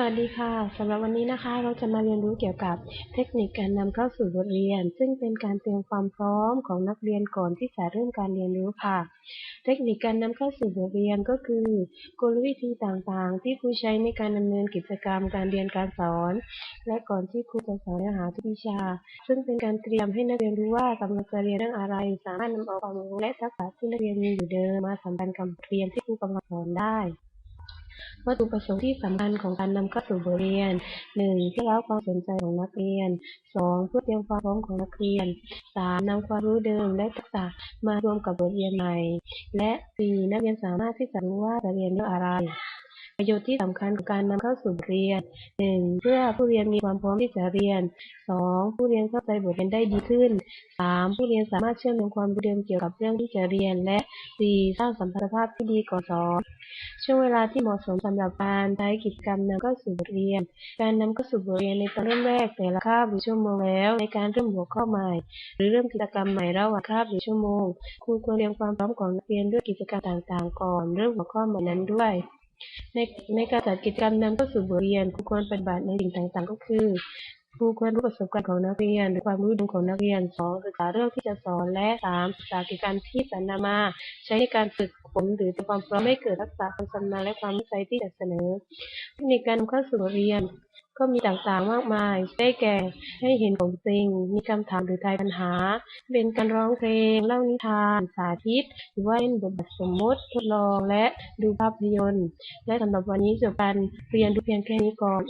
สวัสดีค่ะสำหรับวันนี้นะคะเราจะมาเรียนรู้เกี่ยวกับเทคนิคการนำเข้าสู่บทเรียน ซึ่งเป็นการเตรียมความพร้อมของนักเรียนก่อนที่จะเริ่มการเรียนรู้ค่ะ เทคนิคการนำเข้าสู่บทเรียนก็คือ กลวิธีต่างๆ ที่ครูใช้ในการดำเนินกิจกรรมการเรียนการสอน และก่อนที่ครูจะสอนเนื้อหาทุกวิชา ซึ่งเป็นการเตรียมให้นักเรียนรู้ว่ากำลังจะเรียนเรื่องอะไร สามารถนำเอาความรู้และทักษะที่นักเรียนมีอยู่เดิมมาสัมพันธ์กับเรียนที่ครูกำลังสอนได้ วัตถุประสงค์ที่สำคัญของการนำเข้าสู่บทเรียน 1. เพื่อร้าความสนใจของนักเรียน 2. เพื่อเตรียมความพร้อมของนักเรียน 3. นำความรู้เดิมและทักษะมารวมกับบทเรียนใหม่ และ 4. นักเรียนสามารถที่จะรู้ว่าจะเรียนเรื่องอะไร ประโยชน์ที่สำคัญของการนำเข้าสู่เรียน 1. เพื่อผู้เรียนมีความพร้อมที่จะเรียน 2. ผู้เรียนเข้าใจบทเรียนได้ดีขึ้น 3. ผู้เรียนสามารถเชื่อมโยงความรู้เดิมเกี่ยวกับเรื่องที่จะเรียน และ 4. สร้างสัมพันธภาพที่ดีก่อนสอนช่วงเวลาที่เหมาะสมสำหรับการใช้กิจกรรมนำเข้าสู่บทเรียน การนำเข้าสู่บทเรียนในตอนเริ่มแรกแต่ละคาบหรือชั่วโมงแล้ว ในการเริ่มหัวข้อใหม่ หรือเริ่มกิจกรรมใหม่ระหว่างคาบหรือชั่วโมงครูควรเตรียมความพร้อมของนักเรียนด้วยกิจกรรมต่างๆ ก่อน เริ่มหัวข้อใหม่นั้นด้วย ในในการจัดกิจกรรมนำเข้าสู่บทเรียนครูควรปฏิบัติในสิ่งต่างๆ ก็คือครูควรรู้ประสบการณ์ของนักเรียนหรือความรู้ดิมของนักเรียน 2. ศึกษาเรื่องที่จะสอนและ 3. ศึกษากิจกรรมที่จะนำมาใช้ในการฝึก ฝนหรือความพร้อมให้เกิดทักษะความชำนาญและความมั่นใจที่จะเสนอเทคนิคการนำเข้าสู่เรียน ก็มีต่างๆมากมาย ได้แก่ให้เห็นของจริง มีคำถามหรือทายปัญหา เป็นการร้องเพลง เล่านิทาน สาธิต หรือว่าเล่นบทบาทสมมติทดลองและดูภาพยนตร์ และสำหรับวันนี้จบการเรียนรู้เพียงแค่นี้ก่อน